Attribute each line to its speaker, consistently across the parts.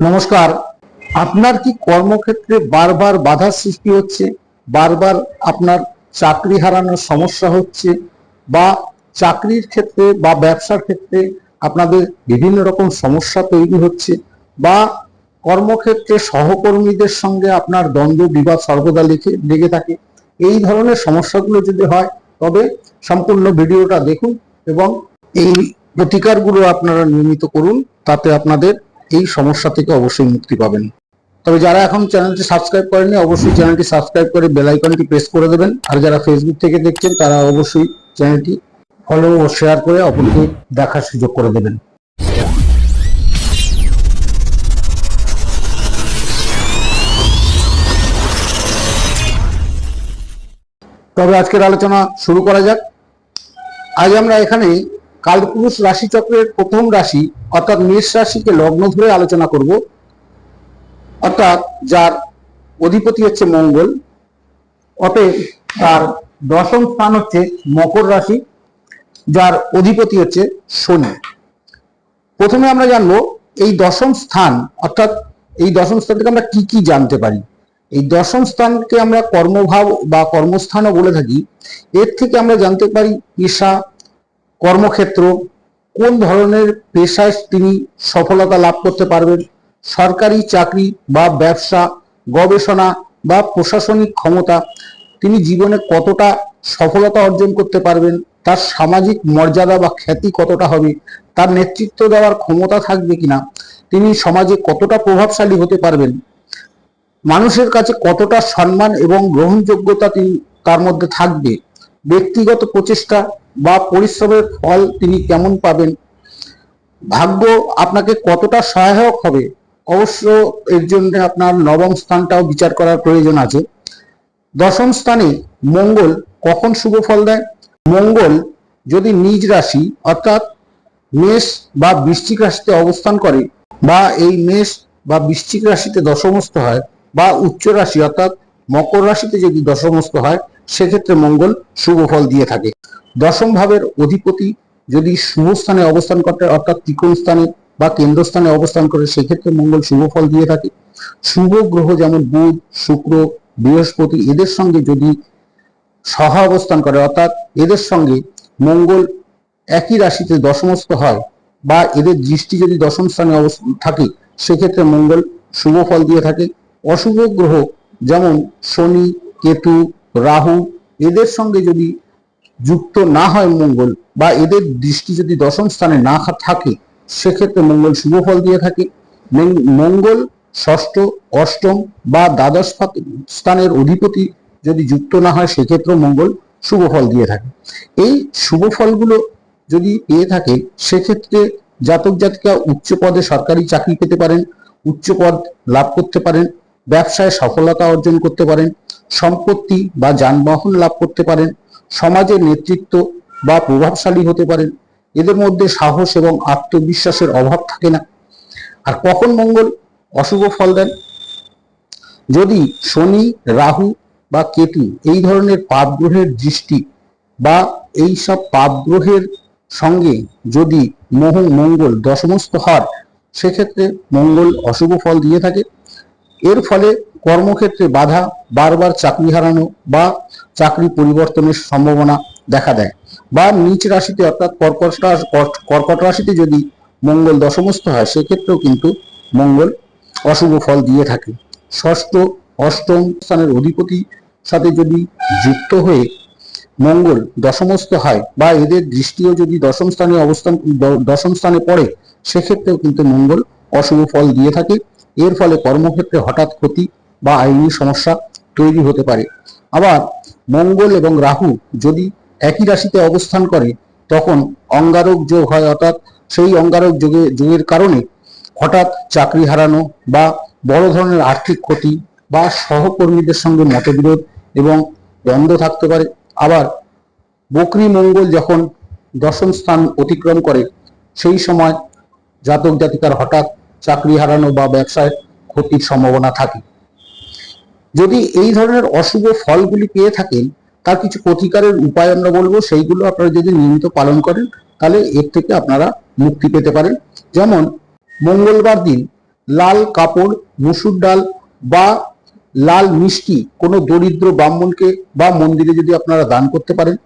Speaker 1: নমস্কার। আপনার কি কর্মক্ষেত্রে বারবার বাধার সৃষ্টি হচ্ছে? বারবার আপনার চাকরি হারানোর সমস্যা হচ্ছে? বা চাকরির ক্ষেত্রে বা ব্যবসার ক্ষেত্রে আপনাদের বিভিন্ন রকম সমস্যা তৈরি হচ্ছে? বা কর্মক্ষেত্রে সহকর্মীদের সঙ্গে আপনার দ্বন্দ্ব, বিবাদ সর্বদা লেগে লেগে থাকে? এই ধরনের সমস্যাগুলো যদি হয়, তবে সম্পূর্ণ ভিডিওটা দেখুন এবং এই প্রতিকারগুলো আপনারা নিয়মিত করুন, তাতে আপনাদের এই সমস্যা থেকে অবশ্যই মুক্তি পাবেন। তবে যারা এখন চ্যানেলটি সাবস্ক্রাইব করেনি অবশ্যই চ্যানেলটি সাবস্ক্রাইব করে বেল আইকনটি প্রেস করে দেবেন। আর যারা ফেসবুক থেকে দেখছেন, তারা অবশ্যই চ্যানেলটি ফলো ও শেয়ার করে অপরকে দেখার সুযোগ করে দেবেন। তবে আজকের আলোচনা শুরু করা যাক। আজ আমরা এখানে কালপুরুষ রাশিচক্রের প্রথম রাশি, অর্থাৎ মেষ রাশিকে লগ্ন ধরে আলোচনা করব। অর্থাৎ যার অধিপতি হচ্ছে মঙ্গল, অতএব তার দশম স্থান হচ্ছে মকর রাশি, যার অধিপতি হচ্ছে শনি। প্রথমে আমরা জানব এই দশম স্থান, অর্থাৎ এই দশম স্থান থেকে আমরা কি কি জানতে পারি? এই দশম স্থানকে আমরা কর্মভাব বা কর্মস্থানও বলে থাকি। এর থেকে আমরা জানতে পারি পেশা কর্মক্ষেত্র, কোন ধরনের পেশায় তিনি সফলতা লাভ করতে পারবেন, সরকারি চাকরি বা ব্যবসা, গবেষণা বা প্রশাসনিক ক্ষমতা, তিনি জীবনে কতটা সফলতা অর্জন করতে পারবেন, তার সামাজিক মর্যাদা বা খ্যাতি কতটা হবে, তার নেতৃত্ব দেওয়ার ক্ষমতা থাকবে কিনা, তিনি সমাজে কতটা প্রভাবশালী হতে পারবেন, মানুষের কাছে কতটা সম্মান এবং গ্রহণযোগ্যতা তিনি তার মধ্যে থাকবে, ব্যক্তিগত প্রচেষ্টা বা পরিশ্রমের ফল তিনি কেমন পাবেন? ভাগ্য আপনাকে কতটা সহায়ক হবে? অবশ্য এর জন্য আপনার নবম স্থানটাও বিচার করার প্রয়োজন আছে। দশম স্থানে মঙ্গল কখন শুভ ফল দেয়? মঙ্গল যদি নিজ রাশি, অর্থাৎ মেষ বা বৃশ্চিক রাশিতে অবস্থান করে বা এই মেষ বা বৃশ্চিক রাশিতে দশমস্ত হয় বা উচ্চ রাশি, অর্থাৎ মকর রাশিতে যদি দশমস্ত হয়, সেক্ষেত্রে মঙ্গল শুভ ফল দিয়ে থাকে। দশম ভাবের অধিপতি যদি শুভ স্থানে অবস্থান করে অর্থাৎ ত্রিকোণ স্থানে বা কেন্দ্রস্থানে অবস্থান করে, সেক্ষেত্রে মঙ্গল শুভ ফল দিয়ে থাকে। শুভ গ্রহ যেমন বুধ, শুক্র, বৃহস্পতি, এদের সঙ্গে যদি সহ অবস্থান করে, অর্থাৎ এদের সঙ্গে মঙ্গল একই রাশিতে দশমস্থ হয় বা এদের দৃষ্টি যদি দশম স্থানে থাকে, সেক্ষেত্রে মঙ্গল শুভ ফল দিয়ে থাকে। অশুভ গ্রহ যেমন শনি, কেতু, রাহু, এদের সঙ্গে যদি যুক্ত না হয় মঙ্গল বা এদের দৃষ্টি যদি দশম স্থানে না থাকে, সেক্ষেত্রে মঙ্গল শুভ ফল দিয়ে থাকে। মঙ্গল ষষ্ঠ, অষ্টম বা দ্বাদশ স্থানের অধিপতি যদি যুক্ত না হয়, সেক্ষেত্রেও মঙ্গল শুভ ফল দিয়ে থাকে। এই শুভ ফলগুলো যদি পেয়ে থাকে, সেক্ষেত্রে জাতক জাতিকা উচ্চ পদে সরকারি চাকরি পেতে পারেন, উচ্চ পদ লাভ করতে পারেন, ব্যবসায় সফলতা অর্জন করতে পারেন, সম্পত্তি বা যানবাহন লাভ করতে পারেন সমাজের নেতৃত্ব বা প্রভাবশালী হতে পারেন, এদের মধ্যে সাহস এবং আত্মবিশ্বাসের অভাব থাকে না। আর কখন মঙ্গল অশুভ ফল দেন? যদি শনি, রাহু বা কেতু এই ধরনের পাপ গ্রহের দৃষ্টি বা এই সব পাপ গ্রহের সঙ্গে যদি মোহ, মঙ্গল দশমস্ত হয় সেক্ষেত্রে মঙ্গল অশুভ ফল দিয়ে থাকে। এর ফলে কর্মক্ষেত্রে বাধা বারবার চাকরি হারানো বা চাকরি পরিবর্তনের সম্ভাবনা দেখা দেয়। বা নিচ রাশিতে অর্থাৎ কর্কট কর্কট রাশিতে যদি মঙ্গল দশমস্থ হয়, সেক্ষেত্রেও কিন্তু মঙ্গল অশুভ ফল দিয়ে থাকে। ষষ্ঠ, অষ্টম স্থানের অধিপতি সাথে যদি যুক্ত হয়ে মঙ্গল দশমস্থ হয় বা এদের দৃষ্টিও যদি দশম স্থানে অবস্থান, দশম স্থানে পড়ে, সেক্ষেত্রেও কিন্তু মঙ্গল অশুভ ফল দিয়ে থাকে। এর ফলে কর্মক্ষেত্রে হঠাৎ ক্ষতি বা আইনি সমস্যা তৈরি হতে পারে। আবার মঙ্গল এবং রাহু যদি একই রাশিতে অবস্থান করে, তখন অঙ্গারক যোগ হয় অর্থাৎ সেই অঙ্গারক যোগে, যোগের কারণে হঠাৎ চাকরি হারানো বা বড় ধরনের আর্থিক ক্ষতি বা সহকর্মীদের সঙ্গে মতবিরোধ এবং দ্বন্দ্ব থাকতে পারে। আবার বকরি মঙ্গল যখন দশম স্থান অতিক্রম করে, সেই সময় জাতক জাতিকার হঠাৎ চাকরি হারানো বা ব্যবসায় ক্ষতির সম্ভাবনা থাকে। যদি এই ধরনের অশুভ ফলগুলি পেয়ে থাকেন, তার কিছু প্রতিকারের উপায় আমরা বলব, সেইগুলো আপনারা যদি নিয়মিত পালন করেন, তাহলে এর থেকে আপনারা মুক্তি পেতে পারেন। যেমন, মঙ্গলবার দিন লাল কাপড়, মুসুর ডাল বা লাল মিষ্টি কোনো দরিদ্র ব্রাহ্মণকে বা মন্দিরে যদি আপনারা দান করতে পারেন,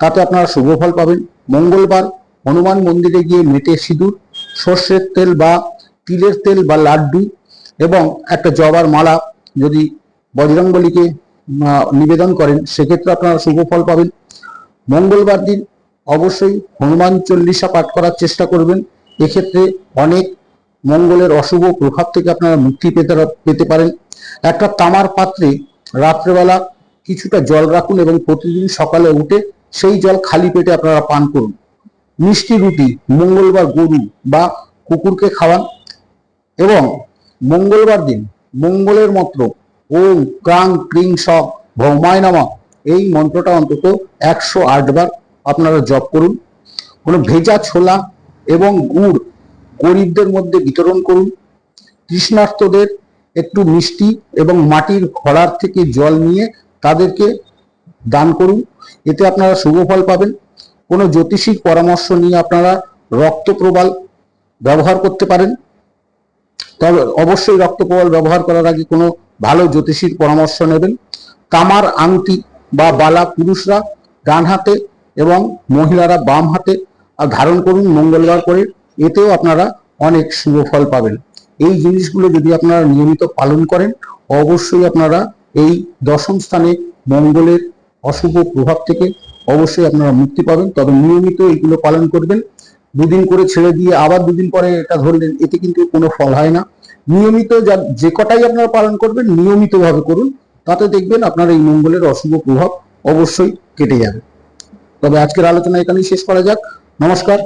Speaker 1: তাতে আপনারা শুভ ফল পাবেন। মঙ্গলবার হনুমান মন্দিরে গিয়ে মেটে সিঁদুর, সর্ষের তেল বা তিলের তেল বা লাড্ডু এবং একটা জবার মালা যদি বজরংবলীকে নিবেদন করেন, সেক্ষেত্রে আপনারা শুভ ফল পাবেন। মঙ্গলবার দিন অবশ্যই হনুমান চল্লিশা পাঠ করার চেষ্টা করবেন। এক্ষেত্রে অনেক মঙ্গলের অশুভ প্রভাব থেকে আপনারা মুক্তি পেতে পেতে পারেন। একটা তামার পাত্রে রাত্রেবেলা কিছুটা জল রাখুন এবং প্রতিদিন সকালে উঠে সেই জল খালি পেটে আপনারা পান করুন। মিষ্টি রুটি, মঙ্গলবার গরু বা কুকুরকে খাওয়ান। এবং মঙ্গলবার দিন মঙ্গলের মন্ত্র, ওম ক্রাং ক্রিং স ভৌমায় নামা, এই মন্ত্রটা অন্তত একশো বার আপনারা জপ করুন। কোনো ভেজা ছোলা এবং গুড় গরিবদের মধ্যে বিতরণ করুন। তৃষ্ণার্তদের একটু মিষ্টি এবং মাটির ঘড়ার থেকে জল নিয়ে তাদেরকে দান করুন। এতে আপনারা শুভ ফল পাবেন। কোনো জ্যোতিষীর পরামর্শ নিয়ে আপনারা রক্ত প্রবাল ব্যবহার করতে পারেন। তবে অবশ্যই রক্ত ব্যবহার করার আগে কোনো ভালো জ্যোতিষীর পরামর্শ নেবেন। তামার আংটি বা বালা পুরুষরা ডান হাতে এবং মহিলারা বাম হাতে ধারণ করুন মঙ্গলবার করে, এতেও আপনারা অনেক শুভ ফল পাবেন। এই জিনিসগুলো যদি আপনারা নিয়মিত পালন করেন, অবশ্যই আপনারা এই দশম স্থানে মঙ্গলের অশুভ প্রভাব থেকে অবশ্যই আপনারা মুক্তি পাবেন। তবে নিয়মিত এইগুলো পালন করবেন। দুদিন করে ছেড়ে দিয়ে আবার দুদিন পরে এটা ধরলেন, এতে কিন্তু কোনো ফল হয় না। নিয়মিত যা, যে কটাই আপনারা পালন করবেন, নিয়মিতভাবে করুন, তাতে দেখবেন আপনার এই মঙ্গলের অশুভ প্রভাব অবশ্যই কেটে যাবে। তবে আজকের আলোচনা এখানেই শেষ করা যাক। নমস্কার।